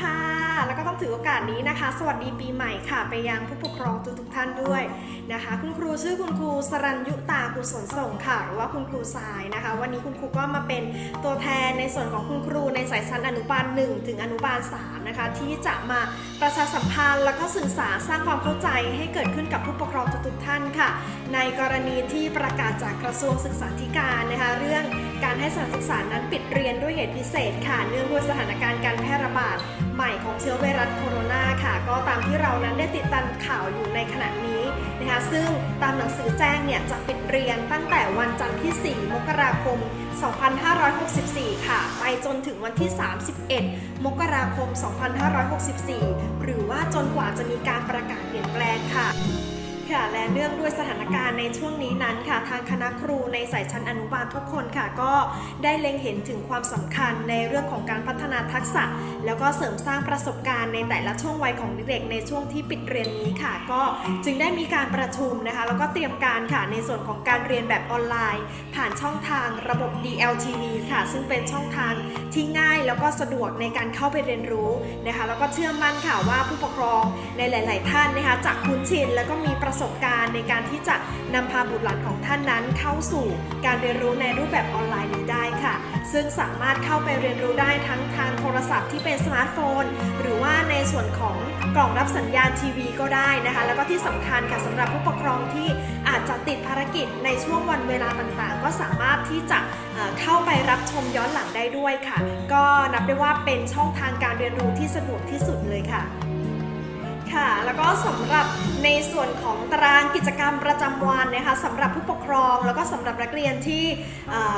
ค่ะ แล้วก็ ถือโอกาสนี้นะคะ สวัสดีปีใหม่ค่ะ ไปยังผู้ปกครองทุกๆท่านด้วยนะคะ คุณครูชื่อคุณครูสรัญยุตากุศลส่งค่ะหรือว่าคุณครูทรายนะคะ วันนี้คุณครูก็มาเป็นตัวแทนในส่วนของคุณครูในสายชั้นอนุบาล 1 ถึงอนุบาล3นะคะที่จะมาประชาสัมพันธ์ แล้วก็สื่อสารสร้างความเข้าใจให้เกิดขึ้นกับผู้ปกครองทุกๆท่านค่ะ ในกรณีที่ประกาศจากกระทรวงศึกษาธิการนะคะเรื่องการให้สถานศึกษานั้นปิดเรียนด้วยเหตุพิเศษค่ะเนื่องด้วยสถานการณ์การแพร่ระบาดใหม่ของเชื้อไวรัสโคโรนาค่ะ ก็ตามที่เรานั้นได้ติดตามข่าวอยู่ในขณะนี้นะคะ ซึ่งตามหนังสือแจ้งเนี่ยจะปิดเรียนตั้งแต่วันจันทร์ที่ 4 มกราคม 2564 ค่ะ ไปจนถึงวันที่ 31 มกราคม 2564 หรือว่าจนกว่าจะมีการประกาศเปลี่ยนแปลงค่ะ ค่ะ และเนื่องด้วยสถานการณ์ในช่วงนี้นั้นค่ะ ทางคณะครูในสายชั้นอนุบาลทุกคนค่ะ ก็ได้เล็งเห็นถึงความสำคัญในเรื่องของการพัฒนาทักษะ แล้วก็เสริมสร้างประสบการณ์ในแต่ละช่วงวัยของเด็กในช่วงที่ปิดเรียนนี้ค่ะ ก็จึงได้มีการประชุมนะคะ แล้วก็เตรียมการค่ะในส่วนของการเรียนแบบออนไลน์ ผ่านช่องทางระบบ DLTV ค่ะ ซึ่งเป็นช่องทางที่ง่ายแล้วก็สะดวกในการเข้าไปเรียนรู้นะคะ แล้วก็เชื่อมั่นค่ะว่าผู้ปกครองในหลาย ๆ ท่านนะคะจะคุ้นชินแล้วก็มีประสสบการณ์ในการที่จะนำพาบุตรหลานของท่านนั้นเข้าสู่การเรียนรู้ในรูปแบบออนไลน์นี้ได้ค่ะ ซึ่งสามารถเข้าไปเรียนรู้ได้ทั้งทางโทรศัพท์ที่เป็นสมาร์ทโฟน หรือว่าในส่วนของกล่องรับสัญญาณทีวีก็ได้นะคะ แล้วก็ที่สำคัญค่ะสำหรับผู้ปกครองที่อาจจะติดภารกิจในช่วงวันเวลาต่างๆ ก็สามารถที่จะเข้าไปรับชมย้อนหลังได้ด้วยค่ะ ก็นับได้ว่าเป็นช่องทางการเรียนรู้ที่สะดวกที่สุดเลยค่ะ ค่ะ แล้วก็สำหรับในส่วนของตารางกิจกรรมประจำวันนะคะสำหรับผู้ปกครองแล้วก็สำหรับนักเรียนที่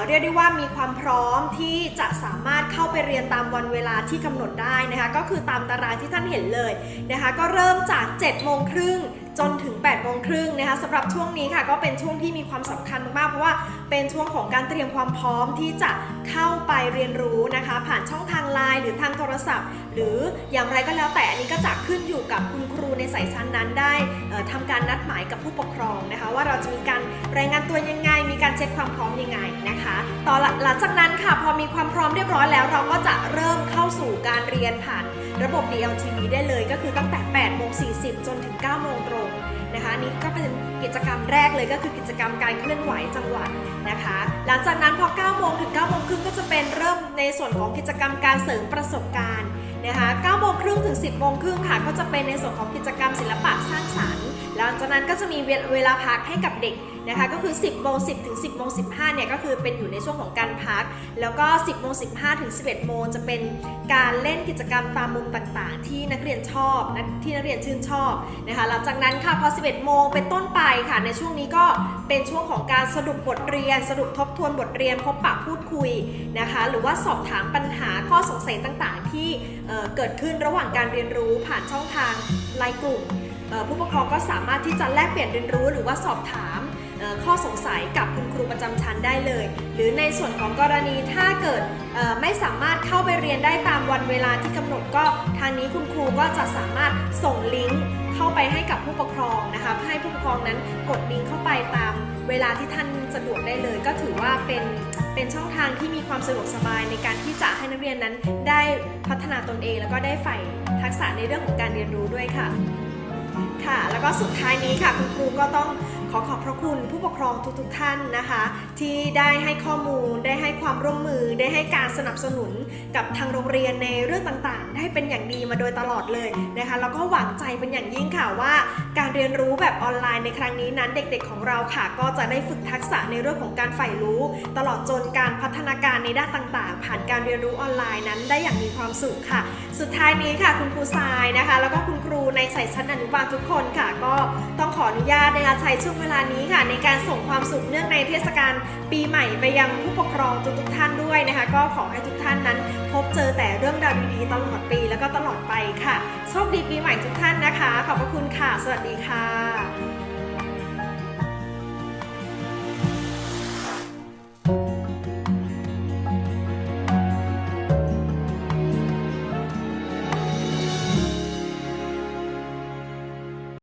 เรียกได้ว่ามีความพร้อมที่จะสามารถเข้าไปเรียนตามวันเวลาที่กำหนดได้นะคะก็คือตามตารางที่ท่านเห็นเลยนะคะก็เริ่มจาก7โมงครึ่งจนถึง8โมงครึ่งนะคะสำหรับช่วงนี้ค่ะก็เป็นช่วงที่มีความสำคัญมากเพราะว่าเป็นช่วงของการเตรียมความพร้อมที่จะเข้าไปเรียนรู้นะคะ ผ่านช่องทางไลน์หรือทางโทรศัพท์หรืออย่างไรก็แล้วแต่อันนี้ก็จะขึ้นอยู่กับคุณครูในสายชั้นนั้นได้เอ่อทำการนัดหมายกับผู้ปกครองนะคะ ว่าเราจะมีการรายงานตัวยังไง มีการเช็คความพร้อมยังไงนะคะต่อหลังหลังจากนั้นค่ะพอมีความพร้อมเรียบร้อยแล้ว เราก็จะเริ่มเข้าสู่การเรียนผ่านระบบ DLTV ได้เลยก็คือตั้งแต่8โมง40 จนถึง9โมงตรงนะคะนี่ก็เป็นกิจกรรมแรกเลยก็คือกิจกรรมการเคลื่อนไหวจังหวัดนะคะ หลังจากนั้นพอ9โมงถึง9โมงครึ่งก็จะเป็นเริ่มในส่วนของกิจกรรมการเสริมประสบการณ์ นะคะ9โมงครึ่งถึง 10โมงครึ่งค่ะ ก็จะเป็นในส่วนของกิจกรรม ลังจากนั้นก็จะมีเวลาพักให้กับเด็กนะคะก็คือ 10โมง10ถึง10โมง15เนี่ยก็คือเป็นอยู่ในช่วงของการพัก แล้วก็ 10โมง15ถึง11โมงจะเป็นการเล่นกิจกรรมตามมุมต่างๆ ที่นักเรียนชอบที่นักเรียนชื่นชอบนะคะหลังจากนั้นค่ะพอ 11 โมงเป็นต้นไปค่ะ ในช่วงนี้ก็เป็นช่วงของการสรุปบทเรียน สรุปทบทวนบทเรียนพบปะพูดคุยนะคะหรือว่าสอบถามปัญหาข้อสงสัยต่างๆ ที่เเกิดขึ้นระหว่างการเรียนรู้ผ่านช่องทางไลน์กลุ่ม ผู้ปกครองก็สามารถที่จะแลกเปลี่ยนเรียนรู้หรือว่าสอบถามข้อสงสัยกับคุณครูประจำชั้นได้เลย หรือในส่วนของกรณีถ้าเกิดไม่สามารถเข้าไปเรียนได้ตามวันเวลาที่กำหนดก็ทางนี้คุณครูก็จะสามารถส่งลิงก์เข้าไปให้กับผู้ปกครองนะคะให้ผู้ปกครองนั้นกดลิงก์เข้าไปตามเวลาที่ท่านสะดวกได้เลย ก็ถือว่าเป็นเป็นช่องทางที่มีความสะดวกสบายในการที่จะให้นักเรียนนั้นได้พัฒนาตนเอง แล้วก็ได้ใฝ่ทักษะในเรื่องของการเรียนรู้ด้วยค่ะ ค่ะ แล้วก็สุดท้ายนี้ค่ะคุณครูก็ต้อง ขอขอบพระคุณผู้ปกครองทุกๆท่านนะคะ ที่ได้ให้ข้อมูล ได้ให้ความร่วมมือ ได้ให้การสนับสนุนกับทางโรงเรียนในเรื่องต่างๆ ได้เป็นอย่างดีมาโดยตลอดเลยนะคะ แล้วก็หวังใจเป็นอย่างยิ่งค่ะว่า การเรียนรู้แบบออนไลน์ในครั้งนี้นั้นเด็กๆของเราค่ะ ก็จะได้ฝึกทักษะในเรื่องของการใฝ่รู้ ตลอดจนการพัฒนาการในด้านต่างๆ ผ่านการเรียนรู้ออนไลน์นั้นได้อย่างมีความสุขค่ะ สุดท้ายนี้ค่ะคุณครูทรายนะคะ แล้วก็คุณครูในสายชั้นอนุบาลทุกคนค่ะ ก็ต้องขออนุญาตนะคะใช้ช่วงเวลานี้ค่ะในการส่งความสุขเนื่องในเทศกาลปีใหม่ไปยังผู้ปกครองทุกๆท่านด้วยนะคะ ก็ขอให้ทุกท่านนั้น พบเจอแต่เรื่องราวดีๆตลอดปีแล้วก็ตลอดไปค่ะ โชคดีปีใหม่ทุกท่านนะคะ ขอบพระคุณค่ะ สวัสดีค่ะ